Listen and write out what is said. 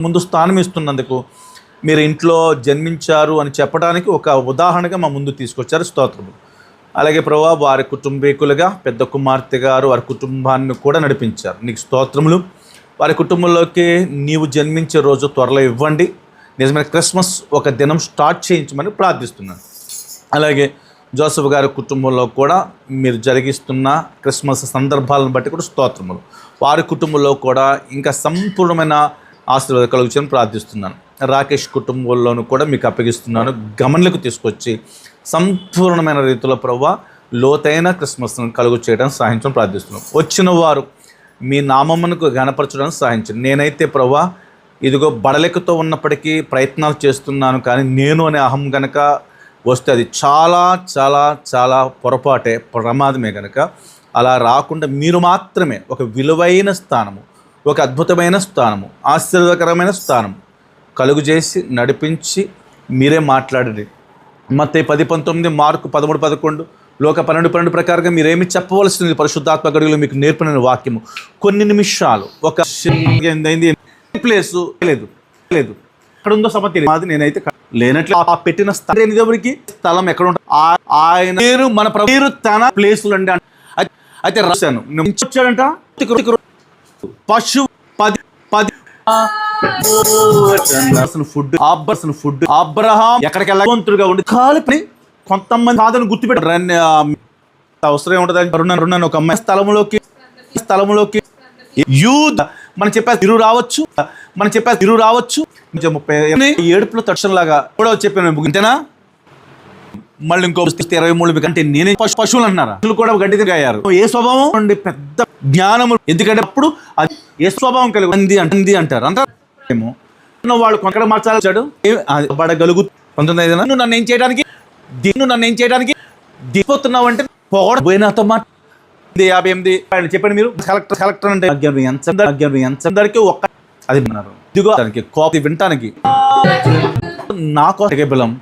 ముందు స్థానం ఇస్తున్నందుకు మీరు ఇంట్లో జన్మించారు అని చెప్పడానికి ఒక ఉదాహరణగా మా ముందు తీసుకొచ్చారు స్తోత్రము అలాగే ప్రభా వారి కుటుంబీకులుగా పెద్ద కుమార్తె గారు వారి కుటుంబాన్ని కూడా నడిపించారు. నీకు స్తోత్రములు. వారి కుటుంబంలోకి నీవు జన్మించే రోజు త్వరలో ఇవ్వండి. నిజమైన క్రిస్మస్ ఒక దినం స్టార్ట్ చేయించమని ప్రార్థిస్తున్నాను. అలాగే జోసఫ్ గారి కుటుంబంలో కూడా మీరు జరిగిస్తున్న క్రిస్మస్ సందర్భాలను బట్టి కూడా స్తోత్రములు. వారి కుటుంబంలో కూడా ఇంకా సంపూర్ణమైన ఆశీర్వాద కలుగుచని ప్రార్థిస్తున్నాను. రాకేష్ కుటుంబంలోనూ కూడా మీకు అప్పగిస్తున్నాను. గమనలకు తీసుకొచ్చి సంపూర్ణమైన రీతిలో ప్రభావ లోతైన క్రిస్మస్ను కలుగు చేయడానికి సహాయించడం ప్రార్థిస్తున్నాను వచ్చిన వారు మీ నామమునకు గణపరచడానికి సహాయించండి. నేనైతే ప్రవ్వా ఇదిగో బడలెక్కతో ఉన్నప్పటికీ ప్రయత్నాలు చేస్తున్నాను కానీ నేను అనే అహం గనక వస్తే అది చాలా చాలా చాలా పొరపాటే ప్రమాదమే కనుక అలా రాకుండా మీరు మాత్రమే ఒక విలువైన స్థానము ఒక అద్భుతమైన స్థానము ఆశ్చర్యకరమైన స్థానం కలుగు చేసి నడిపించి మీరే మాట్లాడండి మత్తే పది పంతొమ్మిది మార్కు పదమూడు పదకొండు లోక పన్నెండు పన్నెండు ప్రకారంగా మీరేమి చెప్పవలసింది పరిశుద్ధాత్మ గడుగులు మీకు నేర్పిన వాక్యము. కొన్ని నిమిషాలు ఒక ఏందైంది? ప్లేస్ లేదు లేదు. ఎక్కడ ఉందో సమతి మాది నేనైతే లేనట్లు ఆ పెట్టిన స్థలం ఎవరికి? స్థలం ఎక్కడ ఉంటుంది ఆయన పేరు మన ప్రభు పేరు తన ప్లేసులు అండి అయితే- రాశాను. నేను వచ్చాడంట? పశు పది పది. అసలు ఫుడ్ అసలు ఫుడ్. అబ్రహాం ఎక్కడికి వెళ్ళగొంతుడుగా ఉండి కాలిపి కొంతమంది సాధన గుర్తుపెట్టారు అవసరం రుణాను రుణాను ఒక అమ్మాయి. స్థలంలోకి స్థలంలోకి యూత్ మనం చెప్పే తిరు రావచ్చు. మనం చెప్పే తిరు రావచ్చు. ముప్పై ఏడుపులో తక్షణలాగా కూడా చెప్పాను ముగింతేనా మళ్ళీ ఇంకో ఇరవై మూడు అంటే నేనే పశువులు అంటున్నారా? పశువులు కూడా గడ్డి అయ్యారు ఏ స్వభావం? నుండి పెద్ద జ్ఞానము. ఎందుకంటే అప్పుడు అది ఏ స్వభావం కలిగి ఉంది అంటుంది అంటారు. అంతేమో వాళ్ళు కొంకడ మార్చాలి పడగలుగు పంతొమ్మిది ఐదు నువ్వు నన్ను ఏం చేయడానికి? దీన్ని నన్ను ఏం చేయడానికి? దిగిపోతున్నావు అంటే పోగడ పోయినతో మాట ఇది యాభై ఎనిమిది. ఆయన చెప్పండి మీరు. కలెక్టర్ కలెక్టర్ అంటే అజ్ఞానం ఎంత అజ్ఞానం ఎంత ఒక్క అది విన్నారు ఇదిగో దానికి కోపం వినటానికి. నా కోసం బలం.